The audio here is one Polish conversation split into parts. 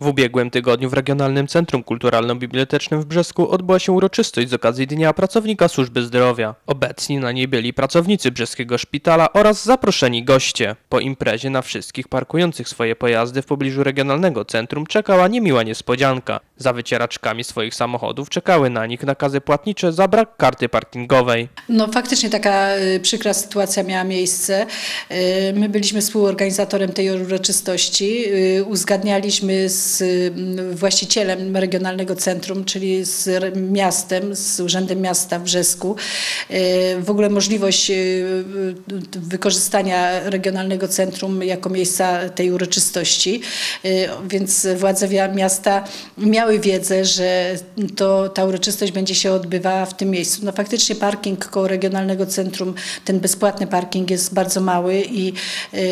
W ubiegłym tygodniu w Regionalnym Centrum Kulturalno-Bibliotecznym w Brzesku odbyła się uroczystość z okazji Dnia Pracownika Służby Zdrowia. Obecni na niej byli pracownicy Brzeskiego Szpitala oraz zaproszeni goście. Po imprezie na wszystkich parkujących swoje pojazdy w pobliżu Regionalnego Centrum czekała niemiła niespodzianka. Za wycieraczkami swoich samochodów czekały na nich nakazy płatnicze za brak karty parkingowej. No faktycznie taka y, przykra sytuacja miała miejsce. Y, My byliśmy współorganizatorem tej uroczystości. Y, Uzgadnialiśmy z y, właścicielem regionalnego centrum, czyli z miastem, z Urzędem Miasta w Brzesku, y, w ogóle możliwość y, wykorzystania regionalnego centrum jako miejsca tej uroczystości. Y, Więc władze miasta miały wiedzę, że to, ta uroczystość będzie się odbywała w tym miejscu. No faktycznie parking koło regionalnego centrum, ten bezpłatny parking jest bardzo mały i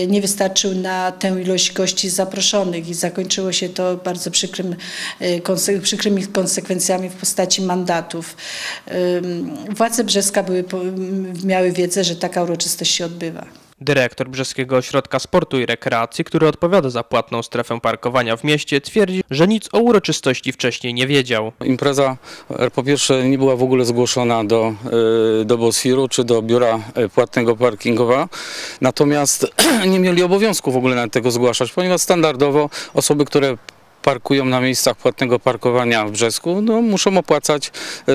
nie wystarczył na tę ilość gości zaproszonych i zakończyło się to bardzo przykrym, y, przykrymi konsekwencjami w postaci mandatów. Władze Brzeska były, miały wiedzę, że taka uroczystość się odbywa. Dyrektor Brzeskiego Ośrodka Sportu i Rekreacji, który odpowiada za płatną strefę parkowania w mieście, twierdzi, że nic o uroczystości wcześniej nie wiedział. Impreza e, po pierwsze nie była w ogóle zgłoszona do, e, do BOSFIR-u czy do biura e, płatnego parkingowa, natomiast nie mieli obowiązku w ogóle nawet tego zgłaszać, ponieważ standardowo osoby, które parkują na miejscach płatnego parkowania w Brzesku, no, muszą opłacać e,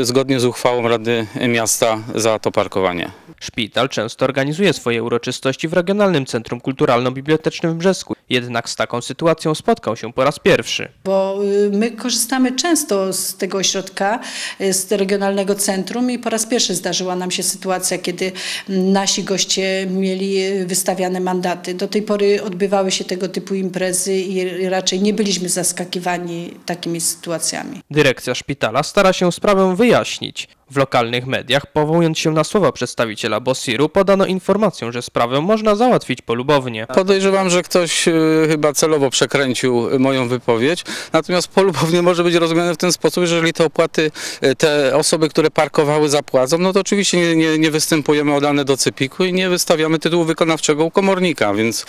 e, zgodnie z uchwałą Rady Miasta za to parkowanie. Szpital często organizuje swoje uroczystości w Regionalnym Centrum Kulturalno-Bibliotecznym w Brzesku, jednak z taką sytuacją spotkał się po raz pierwszy. Bo y, my korzystamy często z tego ośrodka, y, z regionalnego centrum i po raz pierwszy zdarzyła nam się sytuacja, kiedy nasi goście mieli wystawiane mandaty. Do tej pory odbywały się tego typu imprezy i raczej nie byliśmy zaskakiwani takimi sytuacjami. Dyrekcja szpitala stara się sprawę wyjaśnić. W lokalnych mediach, powołując się na słowa przedstawiciela Bosiru, podano informację, że sprawę można załatwić polubownie. Podejrzewam, że ktoś e, chyba celowo przekręcił moją wypowiedź, natomiast polubownie może być rozumiane w ten sposób, że jeżeli te opłaty e, te osoby, które parkowały zapłacą, no to oczywiście nie, nie, nie występujemy o dane do CEPIK-u i nie wystawiamy tytułu wykonawczego u komornika, więc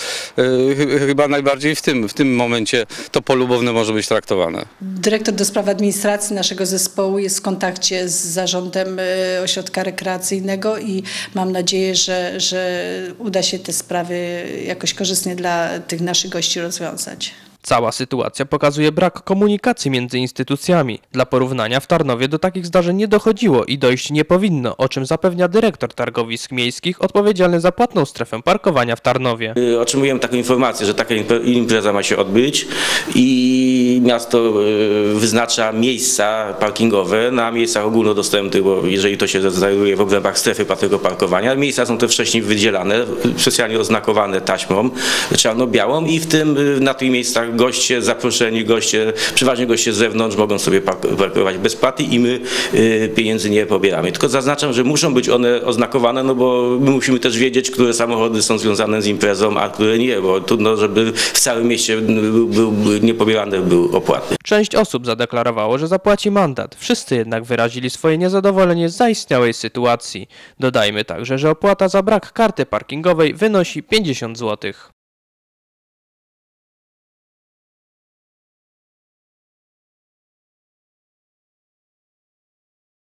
chy- chyba najbardziej w tym, w tym momencie to polubowne może być traktowane. Dyrektor do spraw administracji naszego zespołu jest w kontakcie z zarządem y, ośrodka rekreacyjnego i mam nadzieję, że, że uda się te sprawy jakoś korzystnie dla tych naszych gości rozwiązać. Cała sytuacja pokazuje brak komunikacji między instytucjami. Dla porównania w Tarnowie do takich zdarzeń nie dochodziło i dojść nie powinno, o czym zapewnia dyrektor targowisk miejskich odpowiedzialny za płatną strefę parkowania w Tarnowie. Y, Otrzymujemy taką informację, że taka impreza ma się odbyć i miasto y, wyznacza miejsca parkingowe na miejscach ogólnodostępnych, bo jeżeli to się znajduje w obrębach strefy płatnego parkowania, miejsca są te wcześniej wydzielane, specjalnie oznakowane taśmą czarno-białą i w tym y, na tych miejscach goście, zaproszeni goście, przeważnie goście z zewnątrz mogą sobie park- parkować bezpłatnie i my y, pieniędzy nie pobieramy. Tylko zaznaczam, że muszą być one oznakowane, no bo my musimy też wiedzieć, które samochody są związane z imprezą, a które nie, bo trudno, żeby w całym mieście był, był, był nie pobierany był opłaty. Część osób zadeklarowało, że zapłaci mandat. Wszyscy jednak wyrazili swoje niezadowolenie z zaistniałej sytuacji. Dodajmy także, że opłata za brak karty parkingowej wynosi 50 zł.